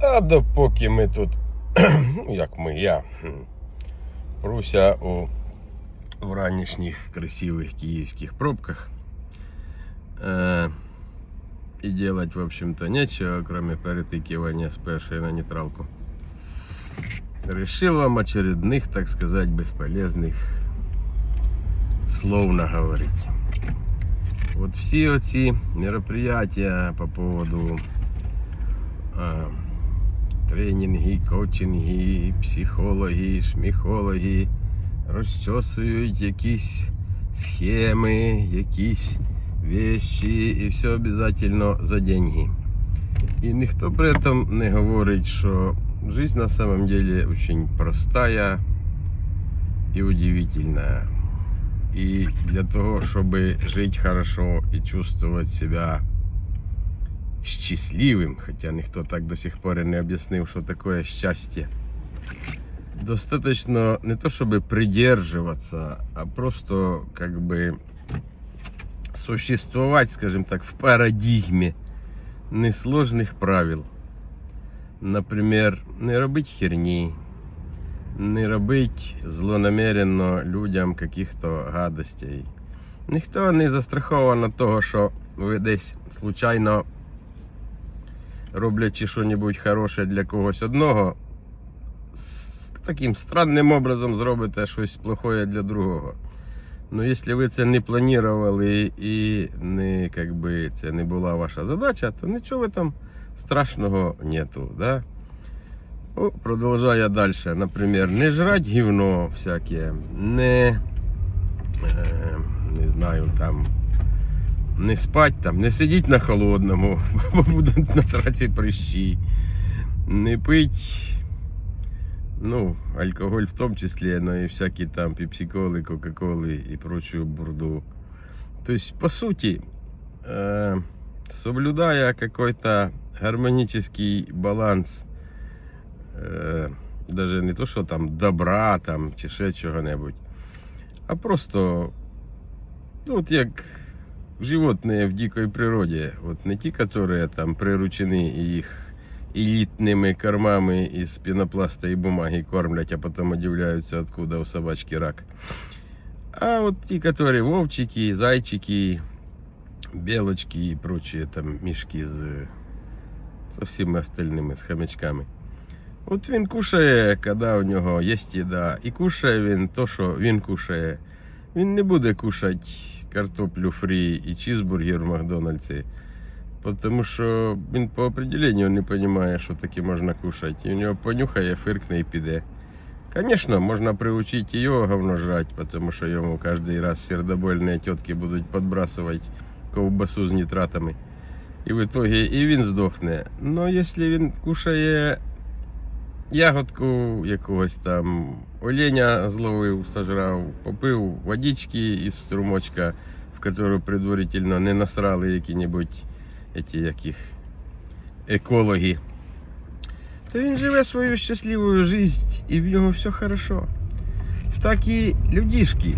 А допоки ми тут, ну як ми, я хм, пруся у в ранішніх красивих київських пробках. Е, и делать, в общем-то, нечего, кроме перетыкивания с першей на нейтралку. Решил вам очередных, так сказать, бесполезных слов наговорить. Вот всі оці мероприятия по поводу а, тренінги, коучинги, психологи, шміхологи розчосують якісь схеми, якісь вещи і все обязательно за деньги. І ніхто при этом не говорить, що жизнь на самом деле очень простая и удивительная. И для того, чтобы жить хорошо и чувствовать себя счастливым, хотя никто так до сих пор и не объяснил, что такое счастье, достаточно не то чтобы придерживаться, а просто как бы существовать, скажем так, в парадигме несложных правил. Например, не робить херні, не робить злонамеренно людям каких-то гадостей. Ніхто не застрахований від того, що ви десь случайно роблячи щось хороше для когось одного, з таким странним образом зробите щось плохое для другого. Ну, якщо ви це не планували і не, как би, це не була ваша задача, то нічого там страшного нету. Да? Ну, продовжаю далі. Наприклад, не жрать гівно всяке, не, е, не знаю, там, не спать там, не сидіть на холодному, бо будуть насраці прищі, не пить, ну, алкоголь в том числе, но и всякие там пепсиколы, кока-колы и прочую бурду. То есть, по сути, э, соблюдая какой-то гармонический баланс, э, даже не то, что там добра там, чи ще чого-небудь, а просто, ну, от як животные в дикой природе, вот не ті, которые там приручены и их элитными кормами из пенопласта и бумаги кормлять, а потом удивляются, откуда у собачки рак. А вот те, которые вовчики, зайчики, белочки и прочие там мішки з, со всеми остальными, з хомячками. От він кушає, коли у нього є їда, і кушає він то, що він кушає. Він не буде кушати картоплю фрі і чізбургер в Макдональдсі. Потому що він по определенню не розуміє, що таке можна кушати. І у нього понюхає, фиркне і піде. Конечно, можна приучить його говно жрать, потому що йому кожен раз сердобольні тітки будуть підбрасувати ковбасу з нітратами. І в итоге і він здохне. Но якщо він кушає ягодку якогось там оленя зловив, сожрав, попив водички із струмочка, в которую предварительно не насрали які-небудь эти яких екологи, то він живе свою щасливу жизнь і в нього все хорошо. Так і людішки.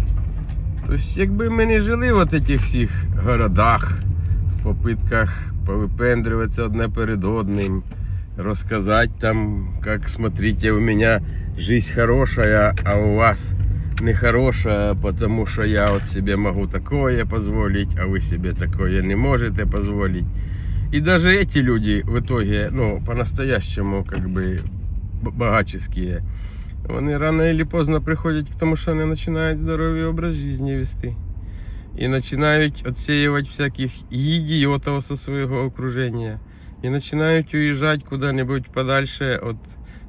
Тобто, якби ми не жили в этих всіх городах, в попитках повипендрюватися одне перед одним, розказати там, как смотрите, у меня жизнь хорошая, а у вас нехорошая, потому что я вот себе могу такое позволить, а вы себе такое не можете позволить. И даже эти люди в итоге, ну, по-настоящему, как бы, б- богаческие, вони рано или поздно приходять к тому, що вони починають здоровий образ життя вести. І починають відсіювати всяких ідіотів зі свого окруження. І починають уїжджати куди-небудь подальше від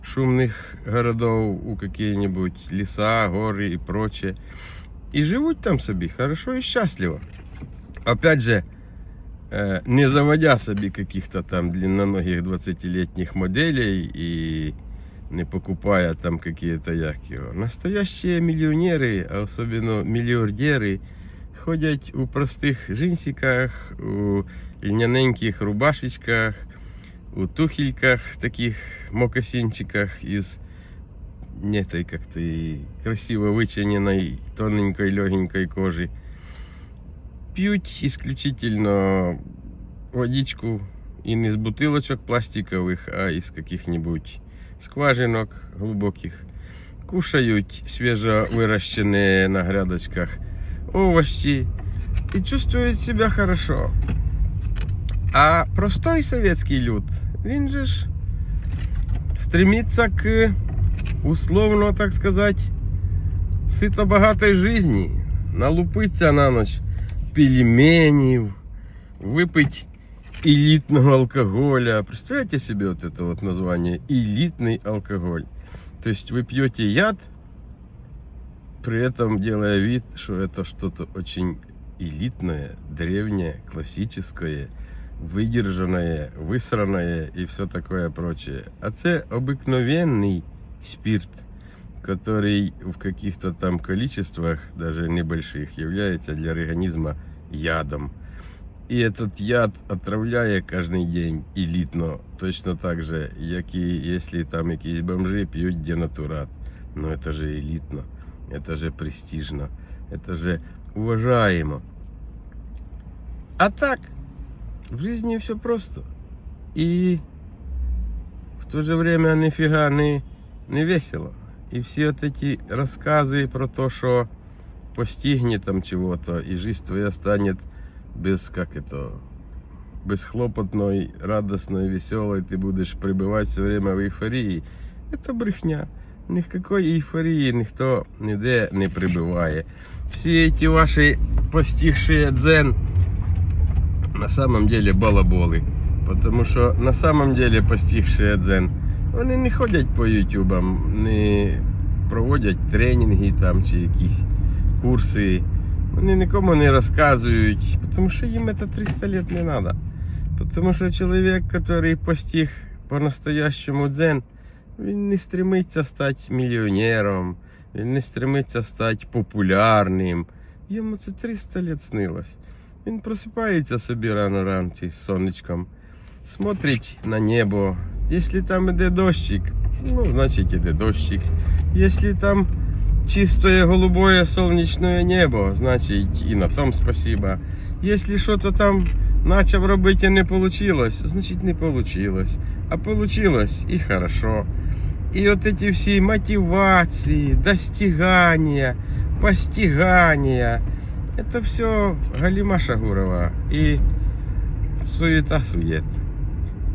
шумних городов у какие-нибудь леса, гори і прочее. І живуть там собі хорошо і щасливо. Опять же, э, не заводя себе каких-то там длинноногих 20-летних моделей и не покупая там какие-то як його. Настоящие миллионеры, а особенно миллиардеры, ходять у простих джинсиках, у льняненьких рубашечках, У тухельках, таких мокасинчиках из не этой как-то и красиво вычиненной тоненькой легенькой кожи. Пьют исключительно водичку И не из бутылочек пластиковых, а из каких-нибудь скважинок глубоких. Кушают свежевыращенные на грядочках овощи и чувствуют себя хорошо. А простой советский люд, він же ж стремится к, условно так сказать, сито богатой жизни. Налупиться на ночь пельменів, выпить элитного алкоголя. Представляете себе вот это вот название? Элитный алкоголь. То есть вы пьете яд, при этом делая вид, что это что-то очень элитное, древнее, классическое, выдержанное, высранное и все такое прочее. А це обыкновенный спирт, который в каких-то там количествах, даже небольших, является для организма ядом. И этот яд отравляє каждый день элитно, точно так же, як і если там якісь бомжи п'ють денатурат. Но это же элитно, это же престижно, это же уважаемо. А так, в жизни все просто. И в то же время нифига не, не весело. И все вот эти рассказы про то, что постигнет там чего-то, и жизнь твоя станет без, как это, бесхлопотной, радостной, веселой, ты будешь пребывать все время в эйфории. Это брехня. Ни в какой эйфории никто ніде не пребывает. Все эти ваши постигшие дзен на самом деле балаболы. Потому що на самом деле постигшие дзен, вони не ходять по ютубам, не проводять тренінги там чи якісь курси. Вони нікому не розказують, тому що їм це 300 лет не треба. Тому що чоловік, який постиг по-настоящему дзен, він не стремиться стати мільйонером, він не стремиться стати популярним. Йому це 300 лет снилось. Він просипається собі рано ранці з сонечком, смотрить на небо. Якщо там іде дощик, ну, значить іде дощик. Якщо там чистое голубое солнечное небо, значить і на том спасибо. Якщо що-то там почав робити не получилось, значить не получилось. А получилось і хорошо. І от эти всі мотивації, достигания, постигания, это все Галима Шагурова и суета-сует.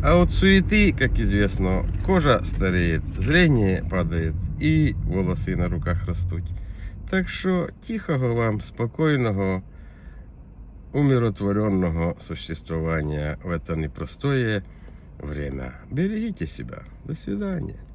А от суеты, как известно, кожа стареет, зрение падает и волосы на руках растут. Так що тихого вам, спокійного, умиротворенного существования в это непростое время. Берегите себя. До свидания.